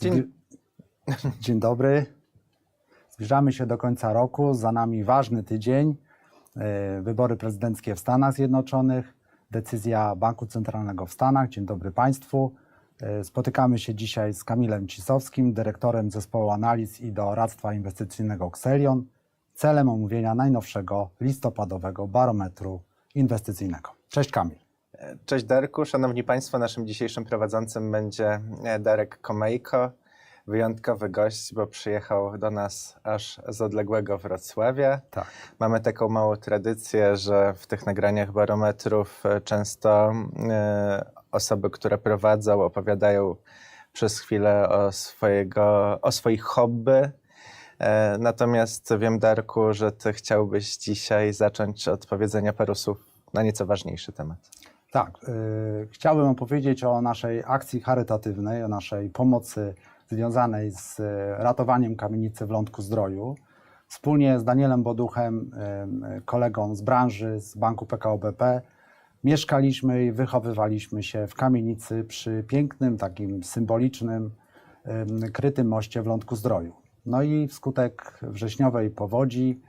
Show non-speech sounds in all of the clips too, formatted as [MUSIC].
Dzień- [LAUGHS] Dzień dobry. Zbliżamy się do końca roku. Za nami ważny tydzień. e, Wybory prezydenckie w Stanach Zjednoczonych, decyzja Banku Centralnego w Stanach. Dzień dobry Państwu. E, Spotykamy się dzisiaj z Kamilem Cisowskim, dyrektorem zespołu analiz i doradztwa inwestycyjnego Xelion, celem omówienia najnowszego listopadowego barometru inwestycyjnego. Cześć Kamil. Cześć Darku, szanowni państwo, naszym dzisiejszym prowadzącym będzie e, Darek Komejko, wyjątkowy gość, bo przyjechał do nas aż z odległego Wrocławia. Tak. Mamy taką małą tradycję, że w tych nagraniach barometrów e, często e, osoby, które prowadzą, opowiadają przez chwilę o, swojego, o swoich hobby. E, Natomiast wiem, Darku, że ty chciałbyś dzisiaj zacząć od powiedzenia paru słów na nieco ważniejszy temat. Tak, y, chciałbym opowiedzieć o naszej akcji charytatywnej, o naszej pomocy związanej z y, ratowaniem kamienicy w Lądku Zdroju. Wspólnie z Danielem Boduchem, y, kolegą z branży, z banku PKO BP, mieszkaliśmy i wychowywaliśmy się w kamienicy przy pięknym, takim symbolicznym, krytym moście w Lądku Zdroju. No i wskutek wrześniowej powodzi,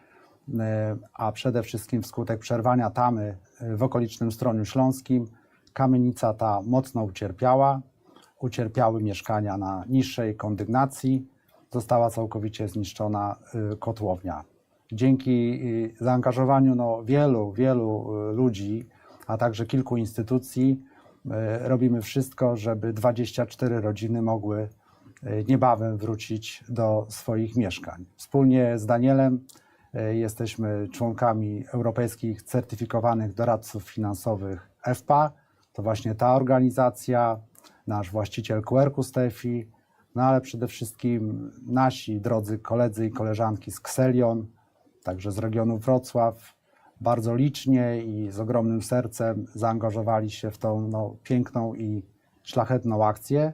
e, a przede wszystkim wskutek przerwania tamy e, w okolicznym Stroniu Śląskim, kamienica ta mocno ucierpiała. Ucierpiały mieszkania na niższej kondygnacji, została całkowicie zniszczona e, kotłownia. Dzięki e, zaangażowaniu no, wielu, wielu e, ludzi, a także kilku instytucji, robimy wszystko, żeby 24 rodziny mogły niebawem wrócić do swoich mieszkań. Wspólnie z Danielem jesteśmy członkami europejskich certyfikowanych doradców finansowych EFPA. To właśnie ta organizacja, nasz właściciel QR-ku Stefi, no ale przede wszystkim nasi drodzy koledzy i koleżanki z Kselion, także z regionu Wrocław, bardzo licznie i z ogromnym sercem zaangażowali się w tą no, piękną i szlachetną akcję.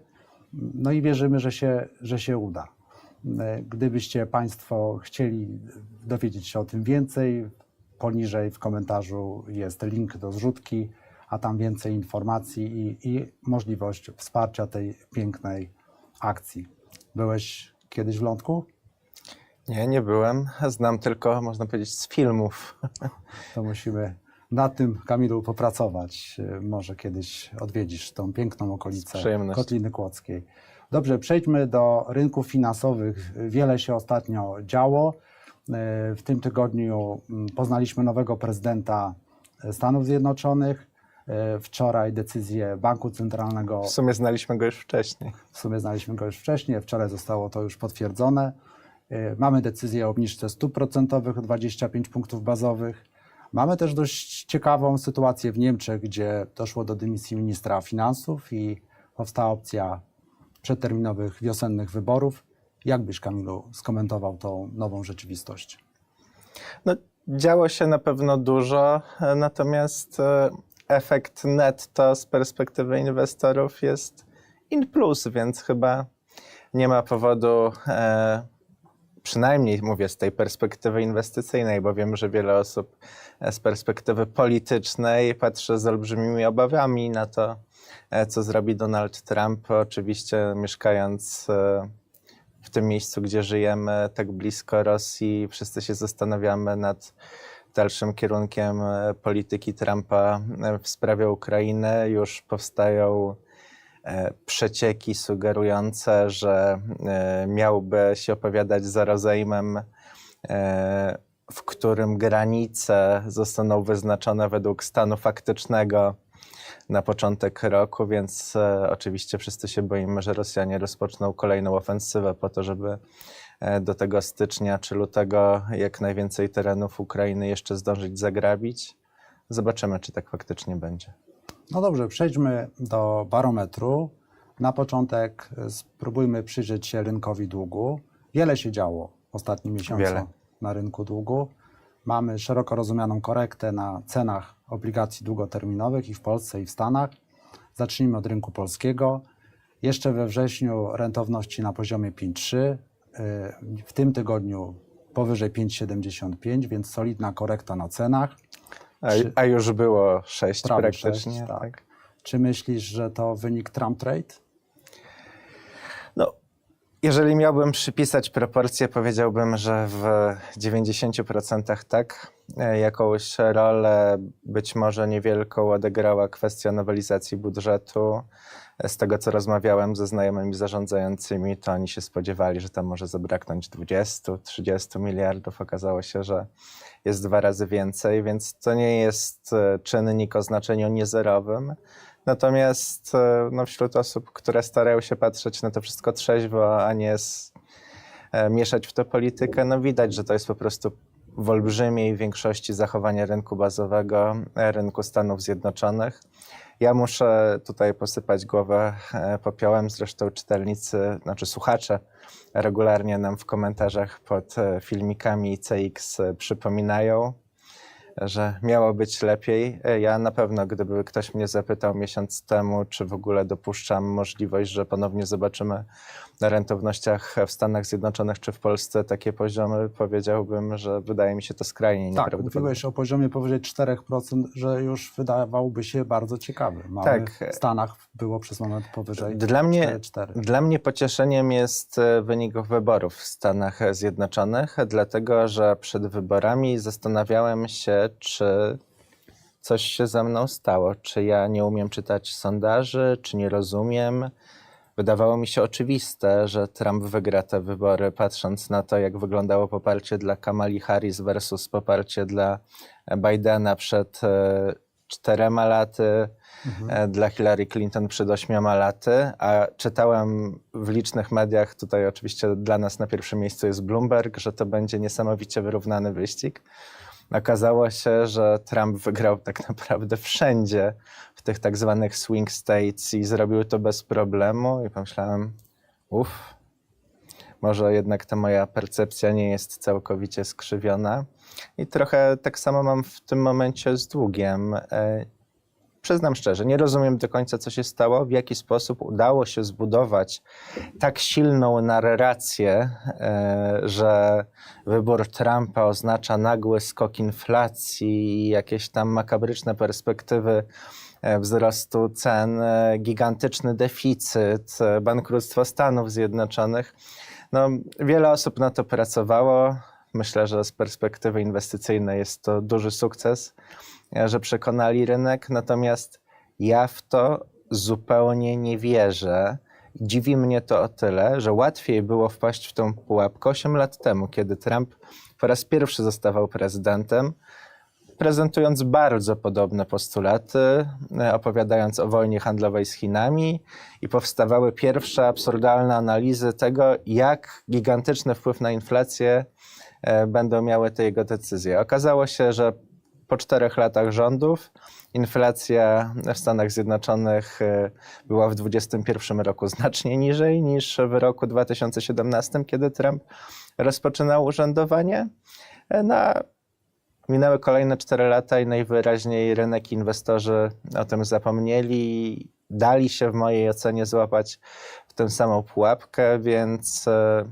No i wierzymy, że się, że się uda. Gdybyście Państwo chcieli dowiedzieć się o tym więcej, poniżej w komentarzu jest link do zrzutki, a tam więcej informacji i, i możliwość wsparcia tej pięknej akcji. Byłeś kiedyś w Lądku? Nie, nie byłem. Znam tylko, można powiedzieć, z filmów. [LAUGHS] To musimy nad tym, Kamilu, popracować. Może kiedyś odwiedzisz tą piękną okolicę. Kotliny Kłodzkiej. Dobrze, przejdźmy do rynków finansowych. Wiele się ostatnio działo. W tym tygodniu mm, poznaliśmy nowego prezydenta Stanów Zjednoczonych. E, Wczoraj decyzję Banku Centralnego W sumie znaliśmy go już wcześniej. w sumie znaliśmy go już wcześniej, wczoraj zostało to już potwierdzone. Y, Mamy decyzję o obniżce stóp procentowych o 25 punktów bazowych. Mamy też dość ciekawą sytuację w Niemczech, gdzie doszło do dymisji ministra finansów i powstała opcja przedterminowych wiosennych wyborów. Jak byś, Kamilu, skomentował tą nową rzeczywistość? No, działo się na pewno dużo, e, natomiast e, efekt netto z perspektywy inwestorów jest in plus, więc chyba nie ma powodu, e, przynajmniej mówię z tej perspektywy inwestycyjnej, bo wiem, że wiele osób e, z perspektywy politycznej patrzy z olbrzymimi obawami na to, e, co zrobi Donald Trump. Oczywiście mieszkając e, w tym miejscu, gdzie żyjemy, tak blisko Rosji, wszyscy się zastanawiamy nad dalszym kierunkiem e, polityki Trumpa e, w sprawie Ukrainy. Już powstają e, przecieki sugerujące, że miałby się opowiadać za rozejmem, w którym granice zostaną wyznaczone według stanu faktycznego na początek roku, więc oczywiście wszyscy się boimy, że Rosjanie rozpoczną kolejną ofensywę po to, żeby do tego stycznia czy lutego jak najwięcej terenów Ukrainy jeszcze zdążyć zagrabić. Zobaczymy, czy tak faktycznie będzie. No dobrze, przejdźmy do barometru. Na początek e, spróbujmy przyjrzeć się rynkowi długu. Wiele się działo w ostatnim miesiącu Wiele. na rynku długu. Mamy szeroko rozumianą korektę na cenach obligacji długoterminowych i w Polsce, i w Stanach. Zacznijmy od rynku polskiego. Jeszcze we wrześniu rentowności na poziomie 5,3. W tym tygodniu powyżej 5,75, więc solidna korekta na cenach. A, Czy- a już było sześć Prawie praktycznie. sześć, tak. tak. Czy myślisz, że to wynik Trump Trade? Jeżeli miałbym przypisać proporcje, powiedziałbym, że w 90% tak. E, Jakąś rolę, być może niewielką, odegrała kwestia nowelizacji budżetu. E, Z tego, co rozmawiałem ze znajomymi zarządzającymi, to oni się spodziewali, że tam może zabraknąć 20-30 miliardów. Okazało się, że jest dwa razy więcej, więc to nie jest e, czynnik o znaczeniu niezerowym. Natomiast e, no, wśród osób, które starają się patrzeć na to wszystko trzeźwo, a nie s- e, mieszać w to politykę, no widać, że to jest po prostu w olbrzymiej większości zachowanie rynku bazowego, e, rynku Stanów Zjednoczonych. Ja muszę tutaj posypać głowę e, popiołem, zresztą czytelnicy, znaczy słuchacze regularnie nam w komentarzach pod filmikami CX przypominają, że miało być lepiej. E, Ja na pewno, gdyby ktoś mnie zapytał miesiąc temu, czy w ogóle dopuszczam możliwość, że ponownie zobaczymy na rentownościach w Stanach Zjednoczonych czy w Polsce takie poziomy, powiedziałbym, że wydaje mi się to skrajnie Tak, nieprawdopodobne. mówiłeś o poziomie powyżej 4%, że już wydawałoby się bardzo ciekawy. Mamy Tak. W Stanach było przez moment powyżej Dla mnie, 4,4. Dla mnie pocieszeniem jest e, wynik wyborów w Stanach Zjednoczonych, dlatego że przed wyborami zastanawiałem się, czy coś się ze mną stało, czy ja nie umiem czytać sondaży, czy nie rozumiem. Wydawało mi się oczywiste, że Trump wygra te wybory, patrząc na to, jak wyglądało poparcie dla Kamali Harris versus poparcie dla Bidena przed e, czterema laty, e, dla Hillary Clinton przed ośmioma laty, a czytałem w licznych mediach, tutaj oczywiście dla nas na pierwszym miejscu jest Bloomberg, że to będzie niesamowicie wyrównany wyścig. Okazało się, że Trump wygrał tak [LAUGHS] naprawdę wszędzie w tych tak zwanych swing states i zrobił to bez problemu i pomyślałem, uff, może jednak ta moja percepcja nie jest całkowicie skrzywiona. I trochę tak samo mam w tym momencie z długiem. Przyznam szczerze, nie rozumiem do końca, co się stało, w jaki sposób udało się zbudować tak silną narrację, e, że wybór Trumpa oznacza nagły skok inflacji i jakieś tam makabryczne perspektywy e, wzrostu cen, e, gigantyczny deficyt, bankructwo Stanów Zjednoczonych. No, wiele osób na to pracowało. Myślę, że z perspektywy inwestycyjnej jest to duży sukces, że przekonali rynek. Natomiast ja w to zupełnie nie wierzę. Dziwi mnie to o tyle, że łatwiej było wpaść w tą pułapkę 8 lat temu, kiedy Trump po raz pierwszy zostawał prezydentem, prezentując bardzo podobne postulaty, e, opowiadając o wojnie handlowej z Chinami i powstawały pierwsze absurdalne analizy tego, jak gigantyczny wpływ na inflację e, będą miały te jego decyzje. Okazało się, że po czterech latach rządów inflacja w Stanach Zjednoczonych e, była w 2021 roku znacznie niżej niż w roku 2017, kiedy Trump rozpoczynał urzędowanie. Na Minęły kolejne 4 lata i najwyraźniej rynek inwestorzy o tym zapomnieli. Dali się w mojej ocenie złapać w tę samą pułapkę, więc e,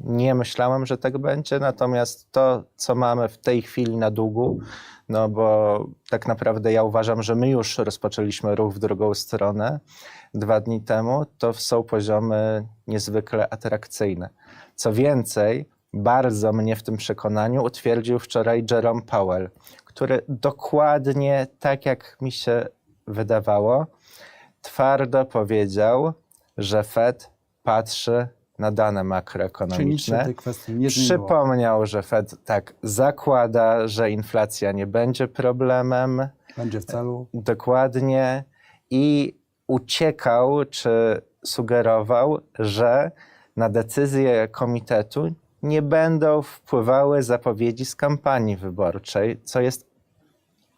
nie myślałem, że tak będzie. Natomiast to, co mamy w tej chwili na długu, no bo tak naprawdę ja uważam, że my już rozpoczęliśmy ruch w drugą stronę dwa dni temu, to są poziomy niezwykle atrakcyjne. Co więcej, bardzo mnie w tym przekonaniu utwierdził wczoraj Jerome Powell, który dokładnie tak jak mi się wydawało, twardo powiedział, że Fed patrzy na dane makroekonomiczne. Przypomniał, że Fed tak zakłada, że inflacja nie będzie problemem, Będzie w celu? dokładnie, i uciekał czy sugerował, że na decyzję komitetu nie będą wpływały zapowiedzi z kampanii wyborczej, co jest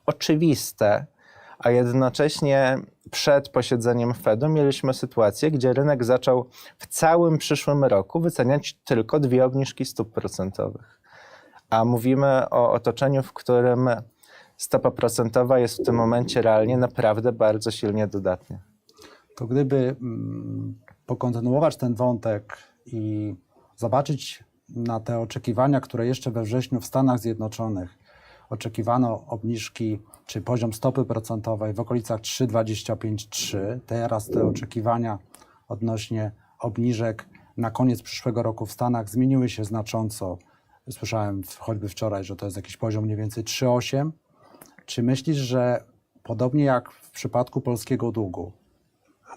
oczywiste, a jednocześnie przed posiedzeniem Fedu mieliśmy sytuację, gdzie rynek zaczął w całym przyszłym roku wyceniać tylko dwie obniżki stóp procentowych. A mówimy o otoczeniu, w którym stopa procentowa jest w tym momencie realnie naprawdę bardzo silnie dodatnia. To gdyby mm, pokontynuować ten wątek i zobaczyć na te oczekiwania, które jeszcze we wrześniu w Stanach Zjednoczonych oczekiwano obniżki czy poziom stopy procentowej w okolicach 3,25-3. Teraz te oczekiwania odnośnie obniżek na koniec przyszłego roku w Stanach zmieniły się znacząco. Słyszałem choćby wczoraj, że to jest jakiś poziom mniej więcej 3,8. Czy myślisz, że podobnie jak w przypadku polskiego długu,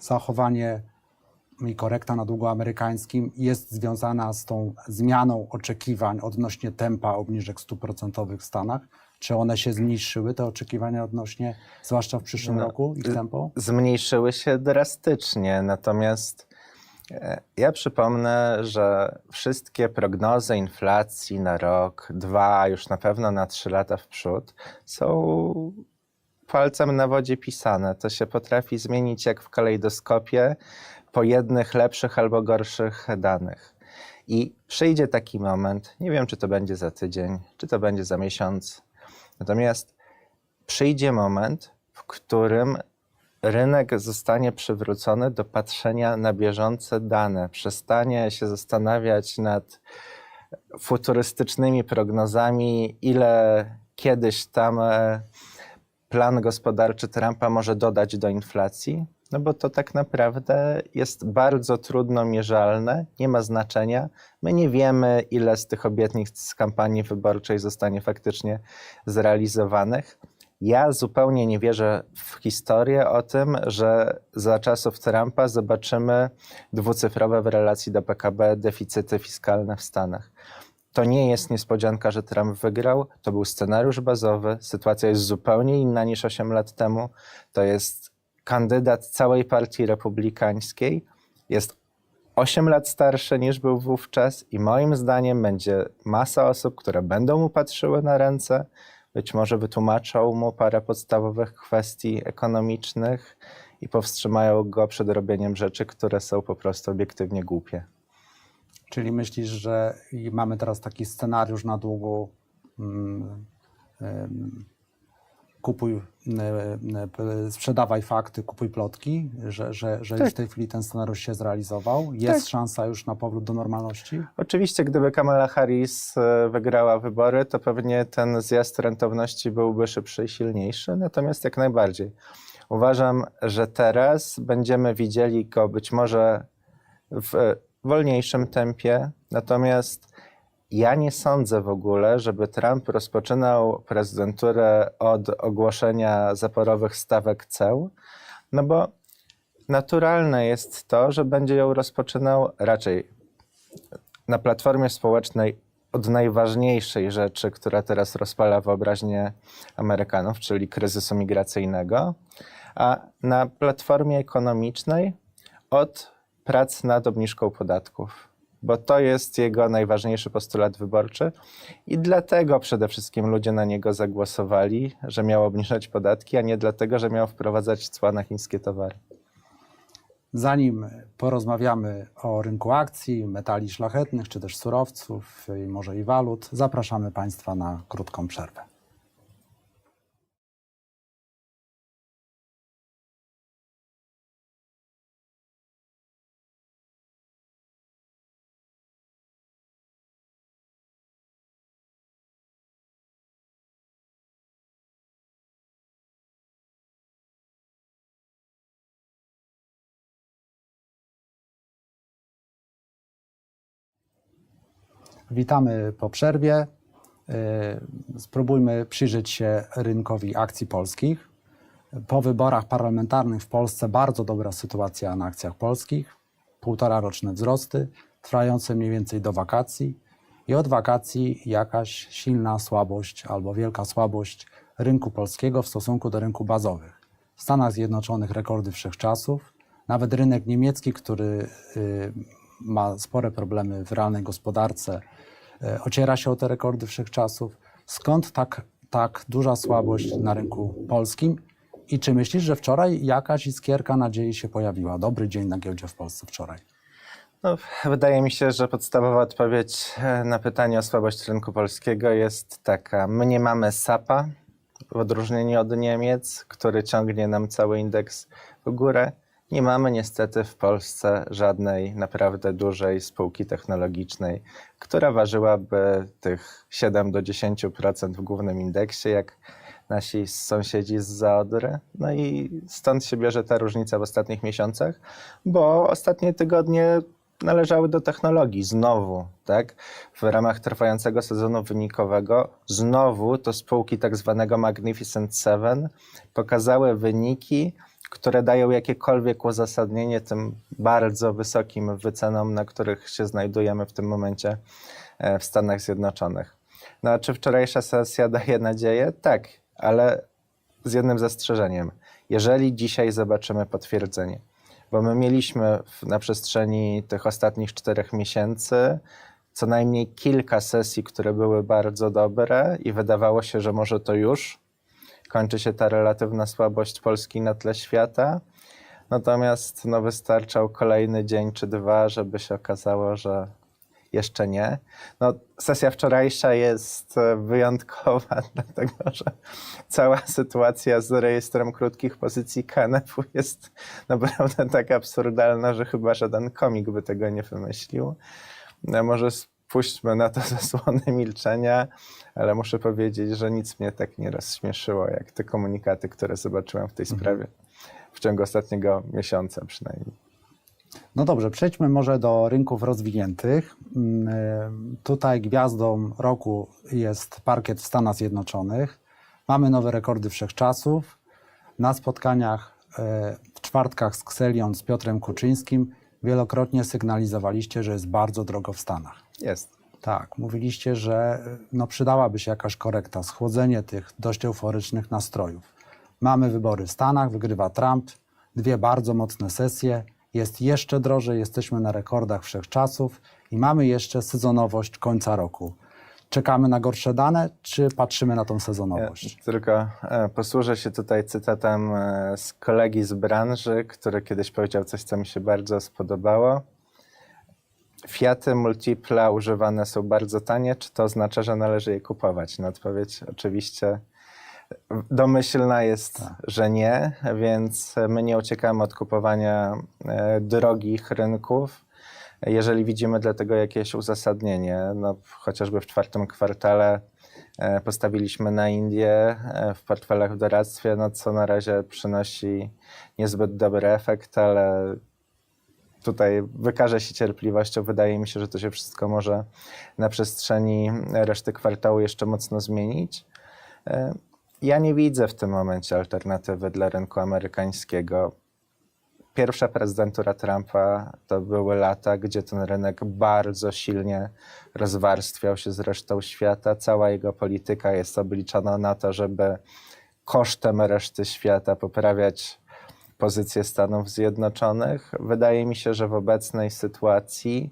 zachowanie i korekta na długu amerykańskim jest związana z tą zmianą oczekiwań odnośnie tempa obniżek stóp procentowych w Stanach? Czy one się zmniejszyły, te oczekiwania odnośnie, zwłaszcza w przyszłym No, roku, ich tempo? zmniejszyły się drastycznie. Natomiast e, ja przypomnę, że wszystkie prognozy inflacji na rok, dwa, już na pewno na trzy lata w przód są palcem na wodzie pisane. To się potrafi zmienić jak w kalejdoskopie po jednych lepszych albo gorszych danych. I przyjdzie taki moment, nie wiem czy to będzie za tydzień, czy to będzie za miesiąc, natomiast przyjdzie moment, w którym rynek zostanie przywrócony do patrzenia na bieżące dane, przestanie się zastanawiać nad futurystycznymi prognozami, ile kiedyś tam e, plan gospodarczy Trumpa może dodać do inflacji, no bo to tak naprawdę jest bardzo trudno mierzalne, nie ma znaczenia. My nie wiemy, ile z tych obietnic z kampanii wyborczej zostanie faktycznie zrealizowanych. Ja zupełnie nie wierzę w historię o tym, że za czasów Trumpa zobaczymy dwucyfrowe w relacji do PKB deficyty fiskalne w Stanach. To nie jest niespodzianka, że Trump wygrał. To był scenariusz bazowy. Sytuacja jest zupełnie inna niż 8 lat temu. To jest kandydat całej partii republikańskiej. Jest 8 lat starszy niż był wówczas i moim zdaniem będzie masa osób, które będą mu patrzyły na ręce, być może wytłumaczą mu parę podstawowych kwestii ekonomicznych i powstrzymają go przed robieniem rzeczy, które są po prostu obiektywnie głupie. Czyli myślisz, że mamy teraz taki scenariusz na długu mm, kupuj, e, e, sprzedawaj fakty, kupuj plotki, że, że, że już w tej chwili ten scenariusz się zrealizował? Jest Tak. szansa już na powrót do normalności? Oczywiście, gdyby Kamala Harris e, wygrała wybory, to pewnie ten zjazd rentowności byłby szybszy i silniejszy, natomiast jak najbardziej. Uważam, że teraz będziemy widzieli go być może w wolniejszym tempie, natomiast ja nie sądzę w ogóle, żeby Trump rozpoczynał prezydenturę od ogłoszenia zaporowych stawek ceł, no bo naturalne jest to, że będzie ją rozpoczynał raczej na platformie społecznej od najważniejszej rzeczy, która teraz rozpala wyobraźnię Amerykanów, czyli kryzysu migracyjnego, a na platformie ekonomicznej od prac nad obniżką podatków, bo to jest jego najważniejszy postulat wyborczy i dlatego przede wszystkim ludzie na niego zagłosowali, że miał obniżać podatki, a nie dlatego, że miał wprowadzać cła na chińskie towary. Zanim porozmawiamy o rynku akcji, metali szlachetnych, czy też surowców, może i walut, zapraszamy Państwa na krótką przerwę. Witamy po przerwie. Yy, Spróbujmy przyjrzeć się rynkowi akcji polskich. Po wyborach parlamentarnych w Polsce bardzo dobra sytuacja na akcjach polskich. Półtora roczne wzrosty, trwające mniej więcej do wakacji. I od wakacji jakaś silna słabość albo wielka słabość rynku polskiego w stosunku do rynku bazowych. W Stanach Zjednoczonych rekordy wszechczasów. Nawet rynek niemiecki, który yy, ma spore problemy w realnej gospodarce, e, ociera się o te rekordy wszechczasów. Skąd tak, tak duża słabość na rynku polskim? I czy myślisz, że wczoraj jakaś iskierka nadziei się pojawiła? Dobry dzień na giełdzie w Polsce wczoraj. No, wydaje mi się, że podstawowa odpowiedź e, na pytanie o słabość rynku polskiego jest taka. My nie mamy SAP-a, w odróżnieniu od Niemiec, który ciągnie nam cały indeks w górę. Nie mamy niestety w Polsce żadnej naprawdę dużej spółki technologicznej, która ważyłaby tych 7 do 10% w głównym indeksie, jak nasi sąsiedzi z Zaodry. No i stąd się bierze ta różnica w ostatnich miesiącach, bo ostatnie tygodnie należały do technologii znowu, tak? W ramach trwającego sezonu wynikowego znowu to spółki tak zwanego Magnificent Seven pokazały wyniki, które dają jakiekolwiek uzasadnienie tym bardzo wysokim wycenom, na których się znajdujemy w tym momencie e, w Stanach Zjednoczonych. No a czy wczorajsza sesja daje nadzieję? Tak, ale z jednym zastrzeżeniem. Jeżeli dzisiaj zobaczymy potwierdzenie, bo my mieliśmy na przestrzeni tych ostatnich czterech miesięcy co najmniej kilka sesji, które były bardzo dobre i wydawało się, że może to już kończy się ta relatywna słabość Polski na tle świata. Natomiast no, wystarczał kolejny dzień czy dwa, żeby się okazało, że jeszcze nie. No, sesja wczorajsza jest wyjątkowa, [LAUGHS] dlatego że cała sytuacja z rejestrem krótkich pozycji KNF-u jest naprawdę tak absurdalna, że chyba żaden komik by tego nie wymyślił. No, może spuśćmy na to [LAUGHS] zasłony milczenia, ale muszę powiedzieć, że nic mnie tak nie rozśmieszyło, jak te komunikaty, które zobaczyłem w tej sprawie w ciągu ostatniego miesiąca przynajmniej. No dobrze, przejdźmy może do rynków rozwiniętych. Mm, y, Tutaj gwiazdą roku jest parkiet w Stanach Zjednoczonych. Mamy nowe rekordy wszechczasów. Na spotkaniach y, w czwartkach z Kselion, z Piotrem Kuczyńskim wielokrotnie sygnalizowaliście, że jest bardzo drogo w Stanach. Jest. Tak, mówiliście, że no, przydałaby się jakaś korekta, schłodzenie tych dość euforycznych nastrojów. Mamy wybory w Stanach, wygrywa Trump, dwie bardzo mocne sesje, jest jeszcze drożej, jesteśmy na rekordach wszechczasów i mamy jeszcze sezonowość końca roku. Czekamy na gorsze dane, czy patrzymy na tą sezonowość? Ja tylko e, posłużę się tutaj cytatem e, z kolegi z branży, który kiedyś powiedział coś, co mi się bardzo spodobało. Fiaty Multipla używane są bardzo tanie. Czy to oznacza, że należy je kupować? No odpowiedź oczywiście domyślna jest, że nie, więc my nie uciekamy od kupowania e, drogich rynków. Jeżeli widzimy dla tego jakieś uzasadnienie, no chociażby w czwartym kwartale e, postawiliśmy na Indię e, w portfelach w doradztwie, no co na razie przynosi niezbyt dobry efekt, ale tutaj wykażę się cierpliwością. Wydaje mi się, że to się wszystko może na przestrzeni reszty kwartału jeszcze mocno zmienić. E, Ja nie widzę w tym momencie alternatywy dla rynku amerykańskiego. Pierwsza prezydentura Trumpa to były lata, gdzie ten rynek bardzo silnie rozwarstwiał się z resztą świata. Cała jego polityka jest obliczona na to, żeby kosztem reszty świata poprawiać pozycję Stanów Zjednoczonych. Wydaje mi się, że w obecnej sytuacji,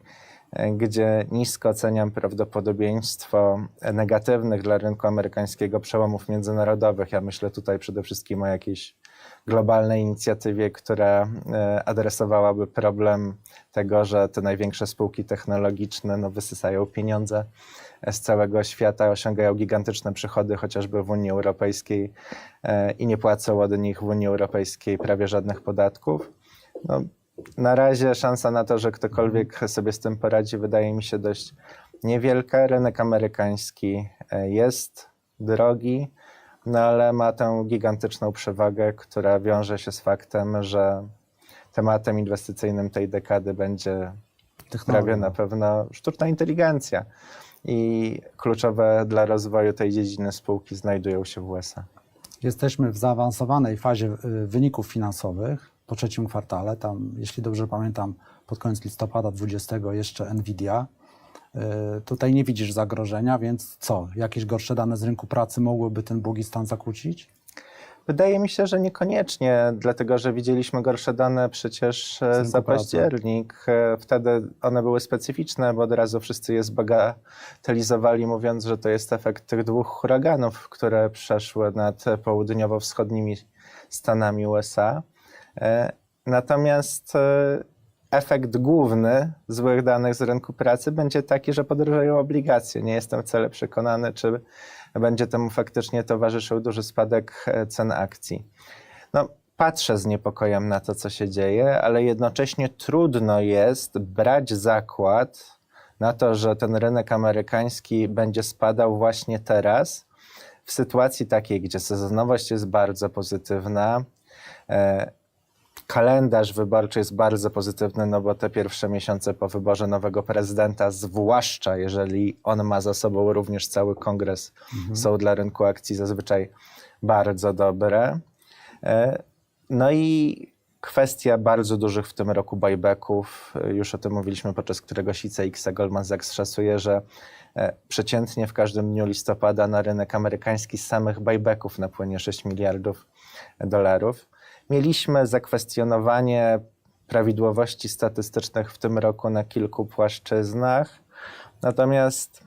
e, gdzie nisko oceniam prawdopodobieństwo negatywnych dla rynku amerykańskiego przełomów międzynarodowych, ja myślę tutaj przede wszystkim o jakiejś globalnej inicjatywie, która e, adresowałaby problem tego, że te największe spółki technologiczne no, wysysają pieniądze z całego świata, osiągają gigantyczne przychody chociażby w Unii Europejskiej e, i nie płacą od nich w Unii Europejskiej prawie żadnych podatków. No, na razie szansa na to, że ktokolwiek sobie z tym poradzi, wydaje mi się dość niewielka. Rynek amerykański e, jest drogi, no ale ma tę gigantyczną przewagę, która wiąże się z faktem, że tematem inwestycyjnym tej dekady będzie prawie na pewno sztuczna inteligencja. I kluczowe dla rozwoju tej dziedziny spółki znajdują się w USA. Jesteśmy w zaawansowanej fazie y, wyników finansowych po trzecim kwartale. Tam, jeśli dobrze pamiętam, pod koniec listopada 20 jeszcze Nvidia. Y, Tutaj nie widzisz zagrożenia, więc co? Jakieś gorsze dane z rynku pracy mogłyby ten długi stan zakłócić? Wydaje mi się, że niekoniecznie, dlatego że widzieliśmy gorsze dane przecież e, za październik. E, Wtedy one były specyficzne, bo od razu wszyscy je zbagatelizowali, mówiąc, że to jest efekt tych dwóch huraganów, które przeszły nad południowo-wschodnimi Stanami USA. E, Natomiast e, efekt główny złych danych z rynku pracy będzie taki, że podrożeją obligacje. Nie jestem wcale przekonany, czy będzie temu faktycznie towarzyszył duży spadek e, cen akcji. No, patrzę z niepokojem na to, co się dzieje, ale jednocześnie trudno jest brać zakład na to, że ten rynek amerykański będzie spadał właśnie teraz, w sytuacji takiej, gdzie sezonowość jest bardzo pozytywna. Kalendarz wyborczy jest bardzo pozytywny, no bo te pierwsze miesiące po wyborze nowego prezydenta, zwłaszcza jeżeli on ma za sobą również cały kongres, są dla rynku akcji zazwyczaj bardzo dobre. E, No i kwestia bardzo dużych w tym roku buybacków, e, już o tym mówiliśmy podczas któregoś ICX Goldman Sachs szacuje, że e, przeciętnie w każdym dniu listopada na rynek amerykański z samych buybacków napłynie 6 miliardów dolarów. Mieliśmy zakwestionowanie prawidłowości statystycznych w tym roku na kilku płaszczyznach. Natomiast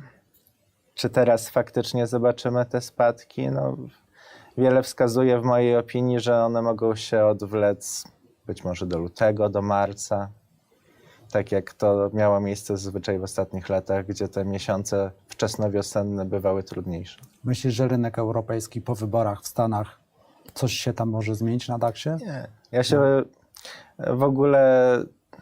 czy teraz faktycznie zobaczymy te spadki? No, wiele wskazuje w mojej opinii, że one mogą się odwlec być może do lutego, do marca. Tak jak to miało miejsce zazwyczaj w ostatnich latach, gdzie te miesiące wczesnowiosenne bywały trudniejsze. Myślisz, że rynek europejski po wyborach w Stanach coś się tam może zmienić na DAX-ie? Nie. Ja się w ogóle,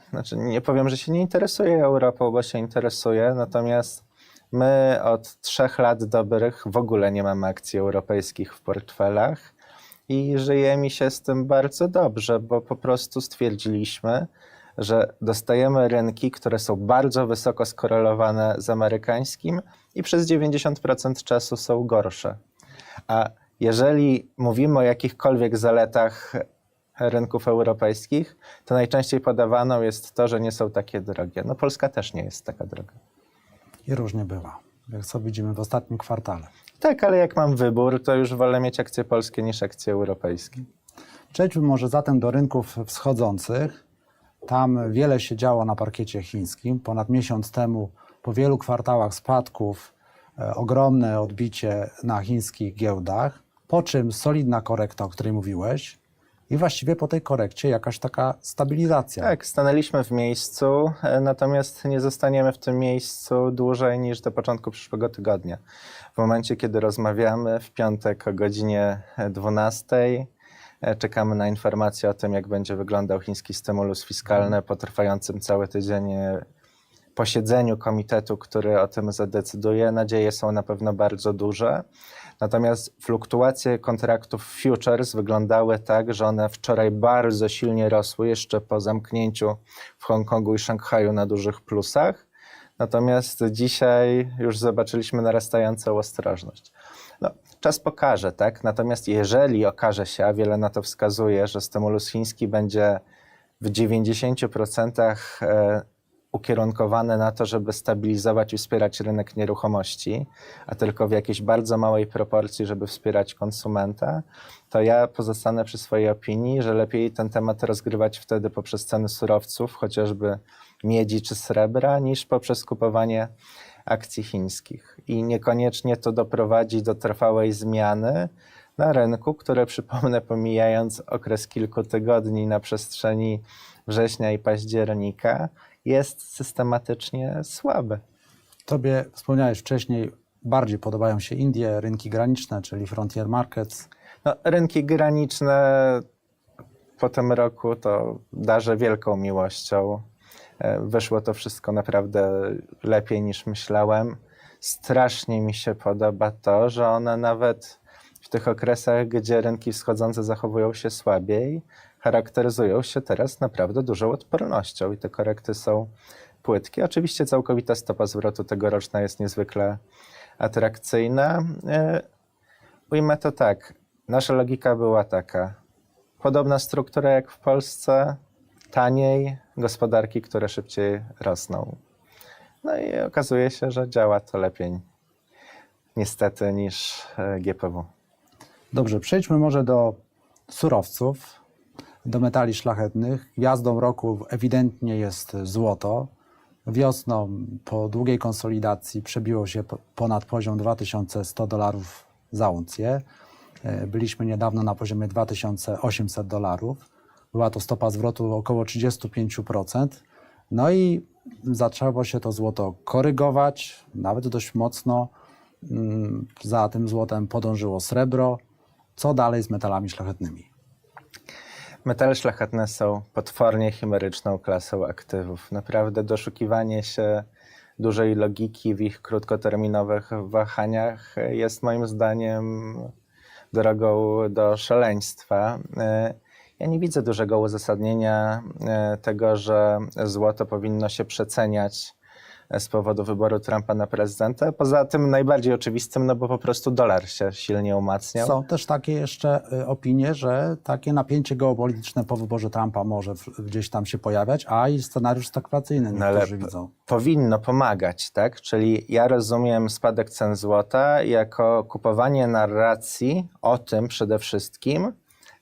znaczy nie powiem, że się nie interesuję Europą, bo się interesuję, natomiast my od trzech lat dobrych w ogóle nie mamy akcji europejskich w portfelach i żyje mi się z tym bardzo dobrze, bo po prostu stwierdziliśmy, że dostajemy rynki, które są bardzo wysoko skorelowane z amerykańskim i przez 90% czasu są gorsze. A jeżeli mówimy o jakichkolwiek zaletach rynków europejskich, to najczęściej podawaną jest to, że nie są takie drogie. No Polska też nie jest taka droga. I różnie bywa, jak co widzimy w ostatnim kwartale. Tak, ale jak mam wybór, to już wolę mieć akcje polskie niż akcje europejskie. Przejdźmy może zatem do rynków wschodzących. Tam wiele się działo na parkiecie chińskim. Ponad miesiąc temu, po wielu kwartałach spadków, e, ogromne odbicie na chińskich giełdach, po czym solidna korekta, o której mówiłeś, i właściwie po tej korekcie jakaś taka stabilizacja. Tak, stanęliśmy w miejscu, e, natomiast nie zostaniemy w tym miejscu dłużej niż do początku przyszłego tygodnia. W momencie, kiedy rozmawiamy w piątek o godzinie 12, e, czekamy na informację o tym, jak będzie wyglądał chiński stymulus fiskalny po trwającym cały tydzień e, posiedzeniu komitetu, który o tym zadecyduje. Nadzieje są na pewno bardzo duże. Natomiast fluktuacje kontraktów futures wyglądały tak, że one wczoraj bardzo silnie rosły, jeszcze po zamknięciu w Hongkongu i Szanghaju na dużych plusach. Natomiast dzisiaj już zobaczyliśmy narastającą ostrożność. No, czas pokaże, tak? Natomiast jeżeli okaże się, a wiele na to wskazuje, że stymulus chiński będzie w 90% e, ukierunkowane na to, żeby stabilizować i wspierać rynek nieruchomości, a tylko w jakiejś bardzo małej proporcji, żeby wspierać konsumenta, to ja pozostanę przy swojej opinii, że lepiej ten temat rozgrywać wtedy poprzez ceny surowców, chociażby miedzi czy srebra, niż poprzez kupowanie akcji chińskich. I niekoniecznie to doprowadzi do trwałej zmiany na rynku, które przypomnę, pomijając okres kilku tygodni na przestrzeni września i października, jest systematycznie słaby. Tobie wspomniałeś wcześniej, bardziej podobają się Indie, rynki graniczne, czyli frontier markets. No, rynki graniczne po tym roku to darzę wielką miłością. E, Wyszło to wszystko naprawdę lepiej niż myślałem. Strasznie mi się podoba to, że one nawet w tych okresach, gdzie rynki wschodzące zachowują się słabiej, charakteryzują się teraz naprawdę dużą odpornością i te korekty są płytkie. Oczywiście całkowita stopa zwrotu tegoroczna jest niezwykle atrakcyjna. E, Ujmę to tak. Nasza logika była taka. Podobna struktura jak w Polsce, taniej, gospodarki, które szybciej rosną. No i okazuje się, że działa to lepiej niestety niż e, GPW. Dobrze, przejdźmy może do surowców, do metali szlachetnych. Gwiazdą roku ewidentnie jest złoto. Wiosną po długiej konsolidacji przebiło się po- ponad poziom 2100 dolarów za uncję. E, Byliśmy niedawno na poziomie 2800 dolarów. Była to stopa zwrotu około 35%. No i zaczęło się to złoto korygować, nawet dość mocno. Mm, Za tym złotem podążyło srebro. Co dalej z metalami szlachetnymi? Metale szlachetne są potwornie chimeryczną klasą aktywów. Naprawdę doszukiwanie się dużej logiki w ich krótkoterminowych wahaniach jest moim zdaniem drogą do szaleństwa. E, Ja nie widzę dużego uzasadnienia e, tego, że złoto powinno się przeceniać z powodu wyboru Trumpa na prezydenta. Poza tym najbardziej oczywistym, no bo po prostu dolar się silnie umacniał. Są też takie jeszcze y, opinie, że takie napięcie geopolityczne po wyborze Trumpa może gdzieś tam się pojawiać, a i scenariusz stagflacyjny No niektórzy p- widzą. powinno pomagać, tak? Czyli ja rozumiem spadek cen złota jako kupowanie narracji o tym przede wszystkim,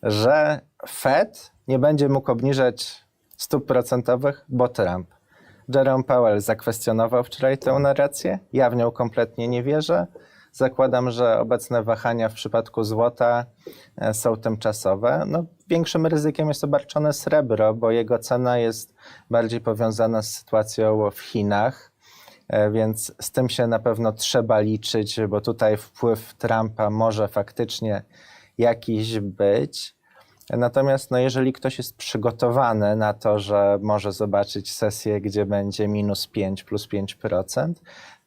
że Fed nie będzie mógł obniżać stóp procentowych, bo Trump. Jerome Powell zakwestionował wczoraj tę narrację. Ja w nią kompletnie nie wierzę. Zakładam, że obecne wahania w przypadku złota e, są tymczasowe. No, większym ryzykiem jest obarczone srebro, bo jego cena jest bardziej powiązana z sytuacją w Chinach. E, Więc z tym się na pewno trzeba liczyć, bo tutaj wpływ Trumpa może faktycznie jakiś być. Natomiast no, jeżeli ktoś jest przygotowany na to, że może zobaczyć sesję, gdzie będzie minus 5 plus 5%,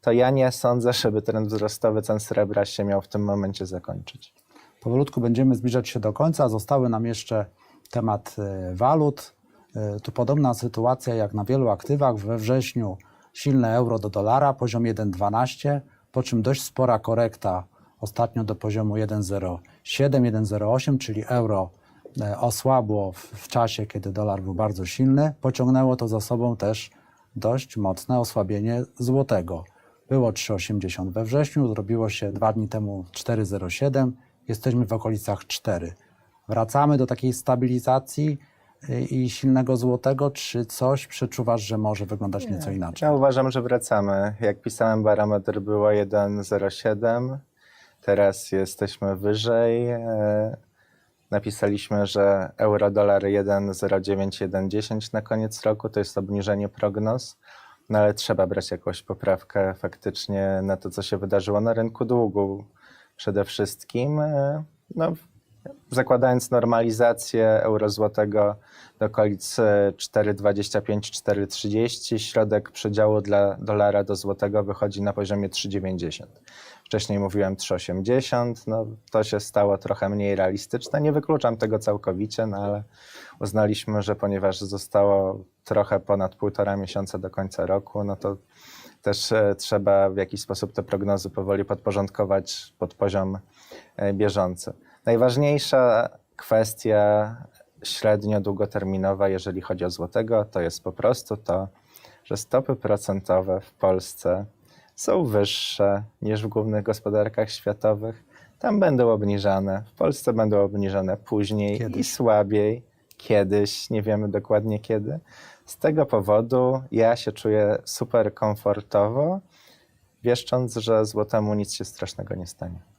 to ja nie sądzę, żeby trend wzrostowy cen srebra się miał w tym momencie zakończyć. Powolutku będziemy zbliżać się do końca. Zostały nam jeszcze temat e, walut. E, Tu podobna sytuacja jak na wielu aktywach. We wrześniu silne euro do dolara, poziom 1,12, po czym dość spora korekta ostatnio do poziomu 1,07, 1,08, czyli euro osłabło w, czasie, kiedy dolar był bardzo silny. Pociągnęło to za sobą też dość mocne osłabienie złotego. Było 3,80 we wrześniu, zrobiło się dwa dni temu 4,07, jesteśmy w okolicach 4. Wracamy do takiej stabilizacji y, i silnego złotego, czy coś przeczuwasz, że może wyglądać nieco inaczej? Ja uważam, że wracamy. Jak pisałem, barometr było 1,07, teraz jesteśmy wyżej. Napisaliśmy, że euro-dolar 1,09, 1,10 na koniec roku, to jest obniżenie prognoz, no ale trzeba brać jakąś poprawkę faktycznie na to, co się wydarzyło na rynku długu przede wszystkim. E, No, zakładając normalizację euro-złotego do okolic e, 4,25-4,30, środek przedziału dla dolara do złotego wychodzi na poziomie 3,90. Wcześniej mówiłem 3,80, no to się stało trochę mniej realistyczne. Nie wykluczam tego całkowicie, no ale uznaliśmy, że ponieważ zostało trochę ponad półtora miesiąca do końca roku, no to też e, trzeba w jakiś sposób te prognozy powoli podporządkować pod poziom e, bieżący. Najważniejsza kwestia średnio-długoterminowa, jeżeli chodzi o złotego, to jest po prostu to, że stopy procentowe w Polsce są wyższe niż w głównych gospodarkach światowych. Tam będą obniżane, w Polsce będą obniżane później i Kiedyś. słabiej, kiedyś, nie wiemy dokładnie kiedy. Z tego powodu ja się czuję super komfortowo, wieszcząc, że złotemu nic się strasznego nie stanie.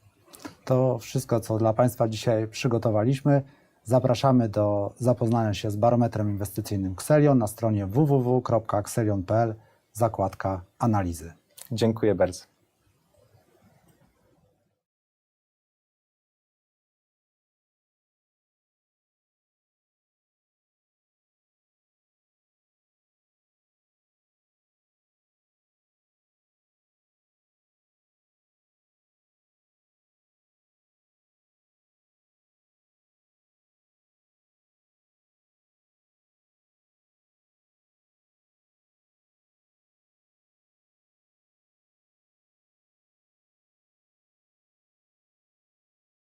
To wszystko, co dla Państwa dzisiaj przygotowaliśmy. Zapraszamy do zapoznania się z barometrem inwestycyjnym Xelion na stronie www.xelion.pl, zakładka analizy. Dziękuję bardzo.